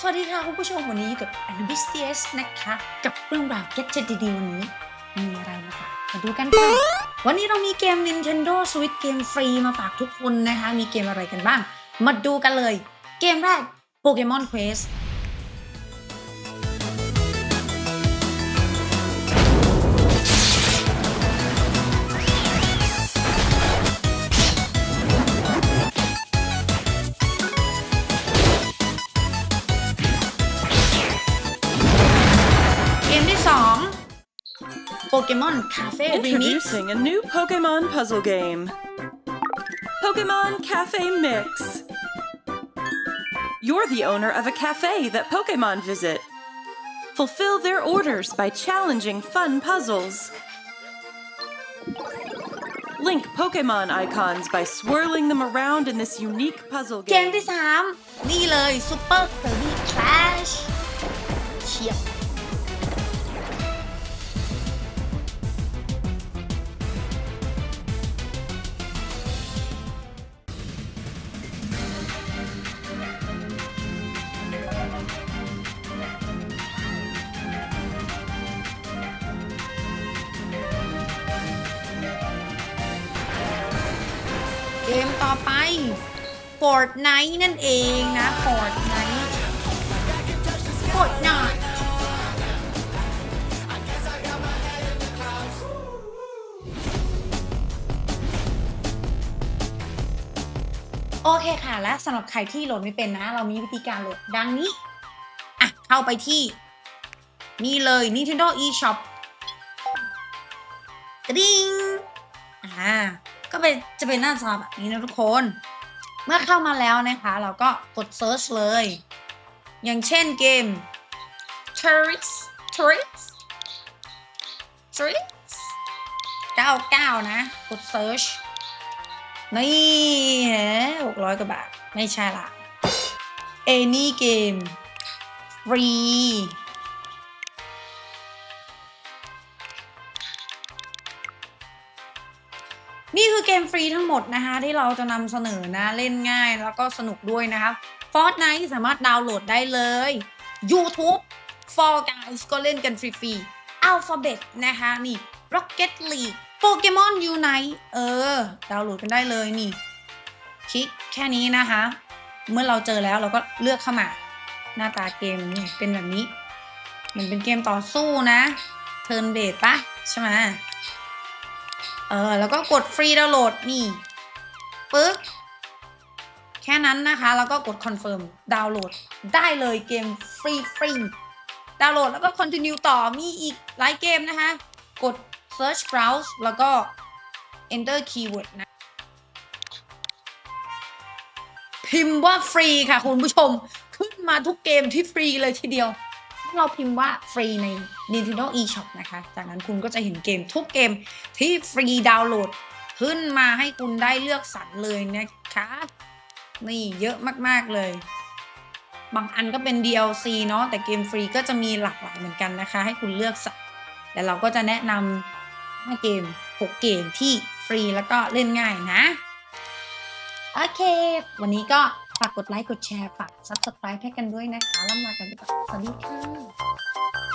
สวัสดีค่ะคุณผู้ชมวันนี้อยู่กับ a n b i s t s นะคะ กับเรื่องราว g a d g e t ดีๆวันนี้ มีอะไรมาฝากมาดูกันค่ะ วันนี้เรามีเกม Nintendo Switch เกมฟรีมาฝากทุกคนนะคะ มีเกมอะไรกันบ้าง มาดูกันเลย เกมแรก Pokemon Quest Pokemon Cafe Remix Introducing a new Pokemon puzzle game Pokemon Cafe Mix. You're the owner of a cafe that Pokemon visit. Fulfill their orders by challenging fun puzzles. Link Pokemon icons by swirling them around in this unique puzzle เกม game. ที่ 3 นี่เลย Super Kirby Clash เชียบ เกมต่อไป Fortnite นั่นเองนะ Fortnite Fortnite โอเคค่ะ และสำหรับใครที่โหลดไม่เป็นนะ เรามีวิธีการโหลดดังนี้ อะ เข้าไปที่ นี่เลย Nintendo eShop กระดิ่งอ่า ก็เป็นจะเป็นหน้าจอแบบนี้นะทุกคน เมื่อเข้ามาแล้วนะคะ เราก็กด search เลย อย่างเช่นเกม Tourist Tourist Tourist 99 นะ กด search นี่ฮะ600กว่าบาท ไม่ใช่ละ Any game free นี่คือเกมฟรีทั้งหมดนะคะ ที่เราจะนำเสนอนะเล่นง่ายแล้วก็สนุกด้วยนะคะ Fortnite สามารถดาวน์โหลดได้เลย YouTube Fall Guys ก็เล่นกันฟรีๆ Alphabet นะคะนี่ Rocket League Pokemon Unite เออ ดาวน์โหลดกันได้เลยนี่ คลิกแค่นี้นะคะ เมื่อเราเจอแล้วเราก็เลือกเข้ามา หน้าตาเกมนี่เป็นแบบนี้เหมือนเป็นเกมต่อสู้นะ เทิร์นเบสปะใช่ไหม เออแล้วก็กดฟรีดาวน์โหลดนี่ปึ๊กแค่นั้นนะคะ แล้วก็กดคอนเฟิร์มดาวน์โหลดได้เลยเกมฟรีฟรีดาวน์โหลดแล้วก็ continue ต่อมีอีกหลายเกมนะคะ กด search browse แล้วก็ enter keyword นะ พิมพ์ว่าฟรีค่ะคุณผู้ชม ขึ้นมาทุกเกมที่ฟรีเลยทีเดียว เราพิมพ์ว่าฟรีใน Nintendo eShop นะคะ จากนั้นคุณก็จะเห็นเกมทุกเกมที่ฟรีดาวน์โหลด ขึ้นมาให้คุณได้เลือกสรรเลยนะคะ นี่เยอะมากๆเลย บางอันก็เป็น DLC เนาะแต่เกมฟรีก็จะมีหลากหลายเหมือนกันนะคะ ให้คุณเลือกสรรแต่เราก็จะแนะนำ5เกม 6 เกมที่ฟรีแล้วก็เล่นง่ายนะ โอเค วันนี้ก็ ฝากกดไลค์ กดแชร์ ฝาก subscribe ให้กันด้วยนะคะ แล้วมากันไปก่อนสวัสดีค่ะ